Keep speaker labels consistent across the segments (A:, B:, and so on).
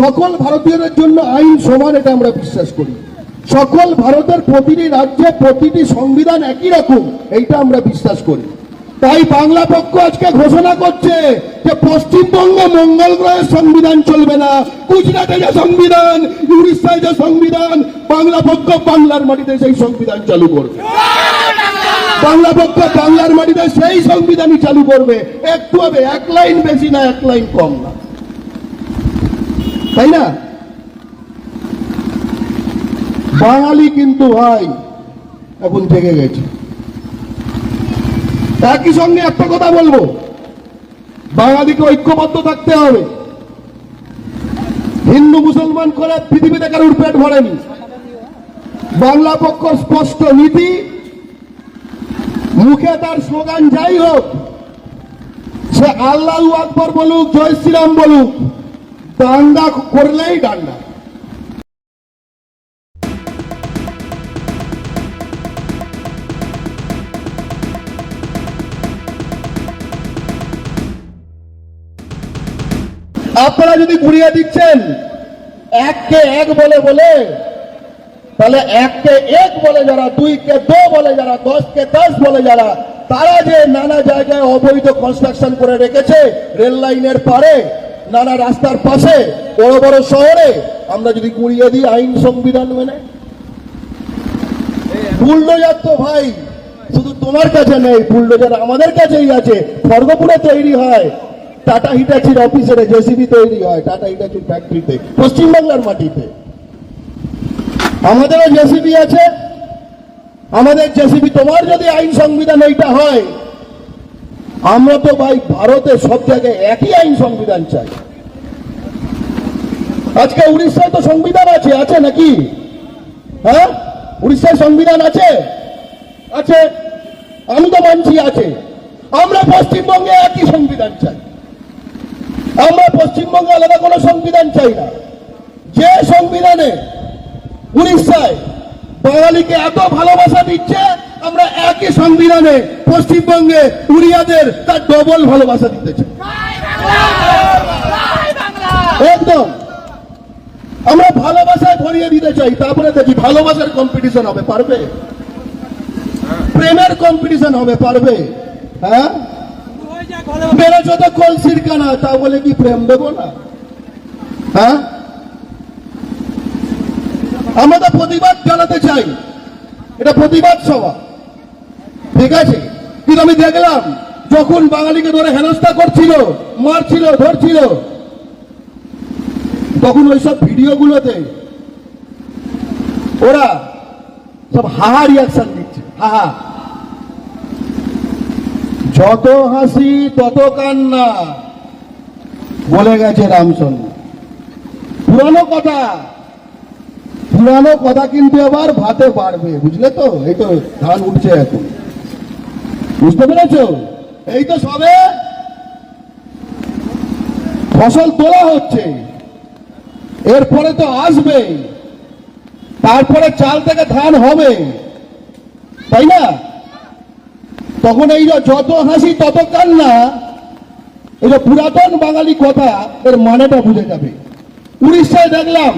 A: সকল ভারতীয়দের জন্য আইন সমান, এটা আমরা বিশ্বাস করি। সকল ভারতের প্রতিটি রাজ্যে, প্রতিটি সংবিধান একই রকম, এইটা আমরা বিশ্বাস করি। তাই বাংলা পক্ষ আজকে ঘোষণা করছে যে পশ্চিমবঙ্গে মঙ্গল গ্রহের সংবিধান চলবে না। গুজরাটে যে সংবিধান, উড়িষ্যায় যে সংবিধান, বাংলা পক্ষ বাংলার মাটিতে সেই সংবিধান চালু করবে। বাংলা পক্ষ বাংলার মাটিতে সেই সংবিধানই চালু করবে। একটু হবে, এক লাইন বেশি না, এক লাইন কম না। তাই না? বাঙালি কিন্তু ভাই এখন জেগে গেছে। একই সঙ্গে একটা কথা বলব, বাঙালিকে ঐক্যবদ্ধ থাকতে হবে। হিন্দু মুসলমান করে পৃথিবীতে কারোর পেট ভরেনি। বাংলা পক্ষ স্পষ্ট নীতি, মুখে তার স্লোগান যাই হোক, সে আল্লাহ আকবর বলুক, জয় শ্রীরাম বলুক দাঙ্গা করলেই ডান্ডা আপনারা যদি ঘুরিয়ে দিচ্ছেন, এককে এক বলে বলে, তাহলে এককে এক বলে যারা, দুইকে দো বলে যারা, দশকে দশ বলে যারা, তারা যে নানা জায়গায় অবৈধ কনস্ট্রাকশন করে রেখেছে, রেল লাইনের পারে নানা রাস্তার পাশে, বড় বড় শহরে, আমরা যদি গুড়িয়ে দিই আইন সংবিধান মেনে। বুলডোজার তো ভাই, শুধু তোমার কাছে নেই, বুলডোজার আমাদের কাছেই আছে। খড়গপুরে তৈরি হয়, টাটা হিটাচির অফিসে জেসিবি তৈরি হয়, টাটা হিটাচির ফ্যাক্টরিতে, পশ্চিমবাংলার মাটিতে। আমাদেরও জেসিবি আছে, আমাদের জেসিবি তোমার যদি আইন সংবিধান এইটা হয় আমরা তো ভাই ভারতে সব জায়গায় একই আইন সংবিধান চাই। আজকে উড়িষ্যায় তো সংবিধান আছে আছে নাকি? হ্যাঁ? উড়িষ্যায় সংবিধান আছে? আছে। আমি তো মানছি আছে। আমরা পশ্চিমবঙ্গে একই সংবিধান চাই। আমরা পশ্চিমবঙ্গে আলাদা কোনো সংবিধান চাই না। যে সংবিধানে উড়িষ্যায় বাঙালিকে এত ভালোবাসা দিচ্ছে আমরা একই সংবিধানে পশ্চিমবঙ্গে উড়িয়াদের তার ডবল ভালোবাসা দিতে চাই। একদম। আমরা ভালোবাসায় ভরিয়ে দিতে চাই, তারপরে দেখি ভালোবাসার কম্পিটিশন হবে, পারবে? প্রেমের কম্পিটিশন হবে, পারবে? হ্যাঁ? মেরেছ তো কলসির কানা, তা বলে কি প্রেম দেবো না? হ্যাঁ? আমরা তো প্রতিবাদ জানাতে চাই। এটা প্রতিবাদ সভা। ঠিক আছে? কিন্তু আমি দেখলাম, যখন বাঙালিকে ধরে হেনস্থা করছিল, মারছিল, ধরছিল, তখন ওইসব ভিডিওগুলোতে ওরা সব হাহা রিয়াকশন দিচ্ছে, হাহা। যত হাসি, তত কান্না, বলে গেছে রামচন্দ্র। পুরানো কথা পুরানো কথা কিন্তু আবার ভাতে পারবে বুঝলে তো? এই তো ধান উঠছে এখন। বুঝতে পেরেছ? এই তো সবে ফসল তোলা হচ্ছে। এরপরে তো আসবে। তারপরে চাল থেকে ধান হবে। তাই না? তখন এই যত হাসি, তত কান্না, এই যে পুরাতন বাঙালি কথা, এর মানেটা বুঝে যাবে। উড়িষ্যায় দেখলাম,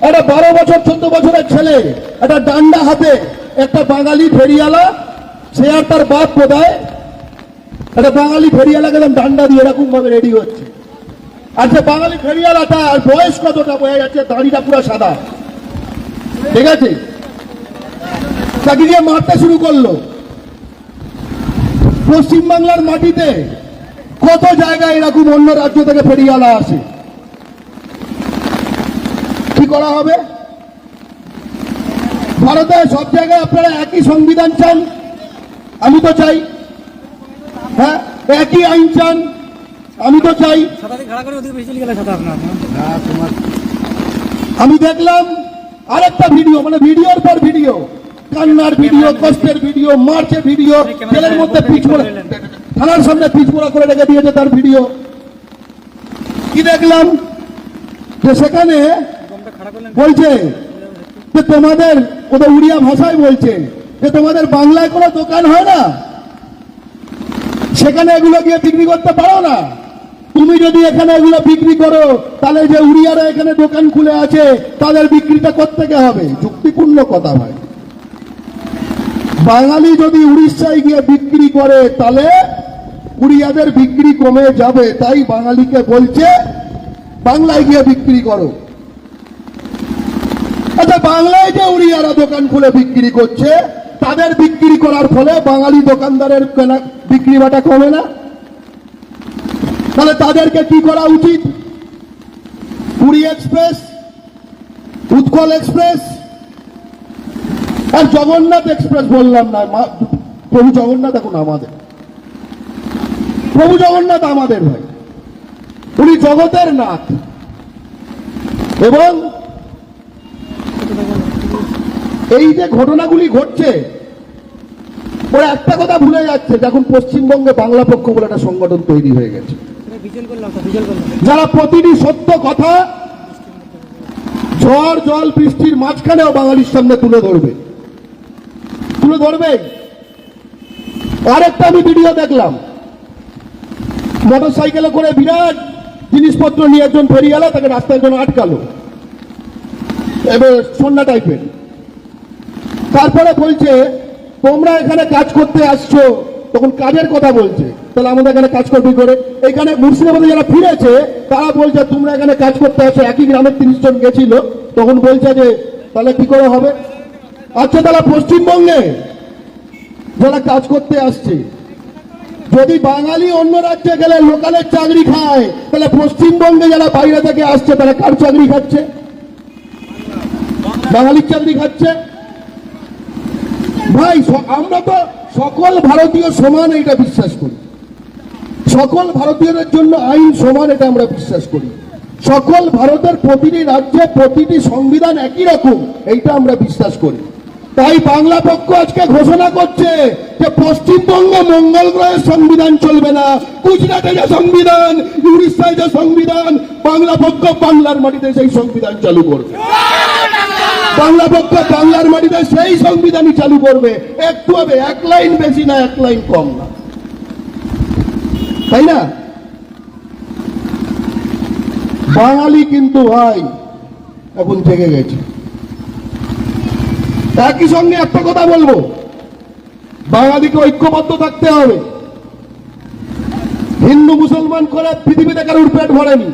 A: একটা বারো বছর, চোদ্দ বছরের ছেলে, একটা ডান্ডা হাতে একটা বাঙালি ফেরিয়ালা সে আর তার বাপ কোথায়? একটা বাঙালি ফেরিয়ালাকে একদম ডান্ডা দিয়ে এরকম ভাবে রেডি হচ্ছে। আর সে বাঙালি ফেরিয়ালাটা আর বয়স কতটা বোঝা যাচ্ছে? দাড়িটা পুরো সাদা। ঠিক আছে? তাকে দিয়ে মারতে শুরু করল। পশ্চিমবাংলার মাটিতে কত জায়গায় এরকম অন্য রাজ্য থেকে ফেরিয়ালা আসে? কি করা হবে? ভারতে সব জায়গায় আপনারা একই সংবিধান চান? আমি তো চাই হ্যাঁ একই আইন চান আমি তো চাই। আমি দেখলাম আরেকটা ভিডিও মানে ভিডিওর পর ভিডিও কান্নার ভিডিও কষ্টের ভিডিও মার্চের ভিডিও জেলের মধ্যে পিছপোড়া থানার সামনে পিছপোড়া করে রেখে দিয়েছে তার ভিডিও। কি দেখলাম? যে সেখানে বলছে যে তোমাদের ওদের উড়িয়া ভাষায় বলছে যে তোমাদের বাংলায় কোনো দোকান হয় না? সেখানে এগুলো গিয়ে বিক্রি করতে পারো না? তুমি যদি এখানে এগুলো বিক্রি করো, তাহলে যে উড়িয়ারা এখানে দোকান খুলে আছে, তাদের বিক্রিটা কোত্থেকে হবে? যুক্তিপূর্ণ কথা ভাই। বাঙালি যদি উড়িষ্যায় গিয়ে বিক্রি করে, তাহলে উড়িয়াদের বিক্রি কমে যাবে, তাই বাঙালিকে বলছে, বাংলায় গিয়ে বিক্রি করো। আচ্ছা বাংলায় যে উড়িয়ারা দোকান খুলে বিক্রি করছে তাদের বিক্রি করার ফলে বাঙালি দোকানদারের কেনা বিক্রি বাটা কমে না। তাহলে তাদেরকে কি করা উচিত? পুরী এক্সপ্রেস, উৎকল এক্সপ্রেস আর জগন্নাথ এক্সপ্রেস বললাম না প্রভু জগন্নাথ এখন আমাদের। প্রভু জগন্নাথ আমাদের ভাই। উনি জগতের নাথ। এবং এই যে ঘটনাগুলি ঘটছে ওরা একটা কথা ভুলে যাচ্ছে যে এখন পশ্চিমবঙ্গে বাংলা পক্ষ বলে একটা সংগঠন তৈরি হয়ে গেছে। যারা প্রতিটি সত্য কথা ঝড়, জল, বৃষ্টির মাঝখানেও বাঙালির সামনে তুলে ধরবে। তুলে ধরবে? আরেকটা আমি ভিডিও দেখলাম। মোটর সাইকেলে করে বিরাট জিনিসপত্র নিয়ে একজন ফেরিয়ালা তাকে রাস্তায় জন্য আটকালো। এবার সন্ধ্যা টাইপের তারপরে বলছে তোমরা এখানে কাজ করতে আসছো, তখন কাজের কথা বলছে। তাহলে আমাদের এখানে কাজ করবি করে। এখানে মুর্শিদাবাদে যারা ফিরেছে, তারা বলছে, তোমরা এখানে কাজ করতে আসো, একই গ্রামের তিরিশ জন গেছিল। তখন বলছে যে, তাহলে কি করে হবে? আচ্ছা তাহলে পশ্চিমবঙ্গে যারা কাজ করতে আসছে, যদি বাঙালি অন্য রাজ্যে গেলে লোকালের চাকরি খায়, তাহলে পশ্চিমবঙ্গে যারা বাইরে থেকে আসছে, তারা কার চাকরি খাচ্ছে? বাঙালির চাকরি খাচ্ছে? ভাই আমরা তো সকল ভারতীয় সমান এটা বিশ্বাস করি। সকল ভারতীয়দের জন্য আইন সমান এটা আমরা বিশ্বাস করি। সকল ভারতের প্রতিটি রাজ্যে প্রতিটি সংবিধান একই রকম, এইটা আমরা বিশ্বাস করি। তাই বাংলা পক্ষ আজকে ঘোষণা করছে যে পশ্চিমবঙ্গে মঙ্গল গ্রহের সংবিধান চলবে না, গুজরাটে যে সংবিধান, উড়িষ্যায় যে সংবিধান, বাংলা পক্ষ বাংলার মাটিতে সেই সংবিধান চালু করবে। বাংলা পক্ষ বাংলার মাটিতে সেই সংবিধানই চালু করবে। একটু হবে, এক লাইন বেশি না, এক লাইন কম না। তাই না? বাঙালি কিন্তু ভাই এখন জেগে গেছে। একই সঙ্গে একটা কথা বলব, বাঙালিকে ঐক্যবদ্ধ থাকতে হবে। হিন্দু মুসলমান করে পৃথিবীতে কারোর পেট ভরেনি।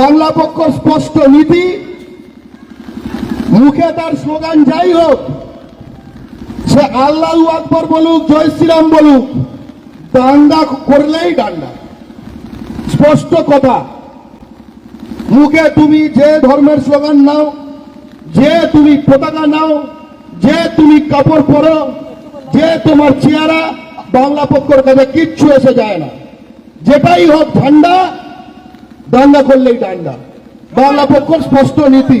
A: বাংলা পক্ষ স্পষ্ট নীতি মুখে তার স্লোগান যাই হোক, সে আল্লাহ আকবর বলুক, জয় শ্রীরাম বলুক, দাঙ্গা করলেই ডান্ডা স্পষ্ট কথা, মুখে তুমি যে ধর্মের স্লোগান নাও, যে তুমি পতাকা নাও, যে তুমি কাপড় পরো, যে তোমার চেহারা বাংলা পক্ষর কাছে কিচ্ছু এসে যায় না। যেটাই হোক ঠান্ডা দাঙ্গা করলেই ডান্ডা বাংলা পক্ষের স্পষ্ট নীতি।